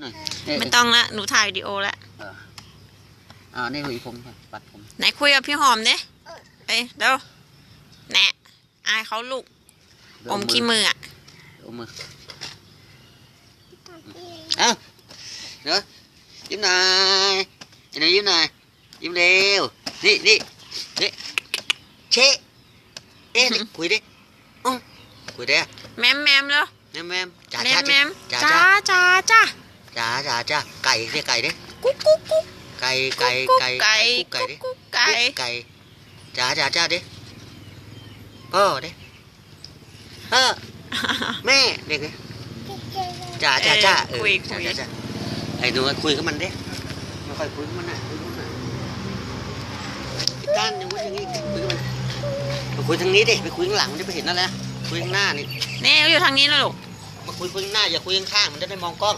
หน่อยเอ๊ะไม่ต้องละหนูถ่ายวิดีโอแล้วเอออ่านี่หวีผมก่อนปัดผม ไหนคุยกับพี่หอมเนี่ยเอ้ยเดี๋ยวแหนะอายเขาลูก อมขี้มืออะอมมือเอ้าเดี๋ยวยิ้มหน่อยเดี๋ยวยิ้มหน่อยยิ้มเร็ว นี่นี่นี่เชะเอ๊ะนี่คุยดิอื้อคุยดิแมมแมมแล้วแม่แมมจ๋าแมจ๋ามแมมจ๋าจ้าจ๋าจ้าจ้า จ๋าจ๋าจ๋าไก่เรียกไก่ดิกุ๊กกุ๊กกุ๊กไก่ไก่กุ๊กไก่ไก่ไก่ดิกุ๊กไก่ไก่จ๋าจ๋าจ๋าดิพ่อดิเออแม่เด็กดิจ๋าจ๋าจ๋าเออคุยจ๋าคุยจ๋าจ๋าไอ้หนูคุยกับมันดิไม่ค่อยคุยกับมันนะคุยกับมันนะพี่ตั้นยังพูดอย่างนี้คุยกับมันมาคุยทางนี้ดิไปคุยข้างหลังมันจะไปเห็นนั่นแหละคุยข้างหน้านี่นี่เขาอยู่ทางนี้นะลูกมาคุยคุยข้างหน้าอย่าคุยข้างๆมันจะได้มองกล้อง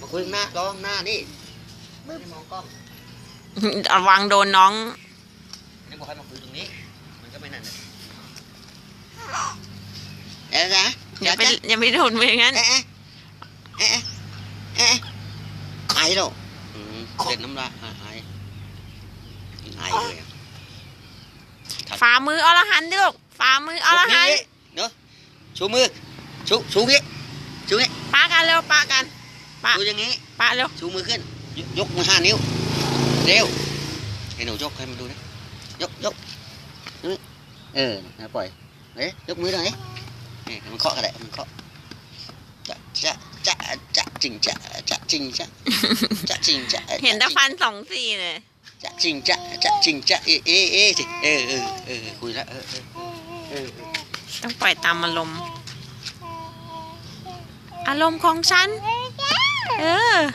มาคุยข้างหน้าร้องหน้านี่ไม่ได้มองกล้องระวังโดนน้องนี่บอกให้มาคุยตรงนี้ มันก็ไม่นั่นเลยเอ๊ะนะอย่าไปอย่าไปโดนไปอย่างนั้น เอ๊ะเอ๊ะเอ๊ะไอ้หรออืมเด็ดน้ำลายหายหายเลยอะฝ่ามืออรหันต์ดิลูกฝ่ามืออรหันต์เนาะชูมือชูชูงี้ชูงี้ปากันเร็วปากัน ปะชูอย่างงี้ปาเร็วชูมือขึ้นยกยกมือห้านิ้ว เร็ว ให้หนูยกให้มันดูนะ ยกยกนี่เออนะปล่อย เอ๊ะยกมือหน่อยนี่มันเคาะกันแหละมันเคาะจะจะจะจะจริงจะจะจริงจะจะจริงจะเห็นแต่ฟันสองสี่เลยจะจริงจะจะจริงจะเอเอเอสิเออเออเออคุยแล้วเออเออเออต้องปล่อยตามอารมณ์อารมณ์ของฉันเอ Yeah.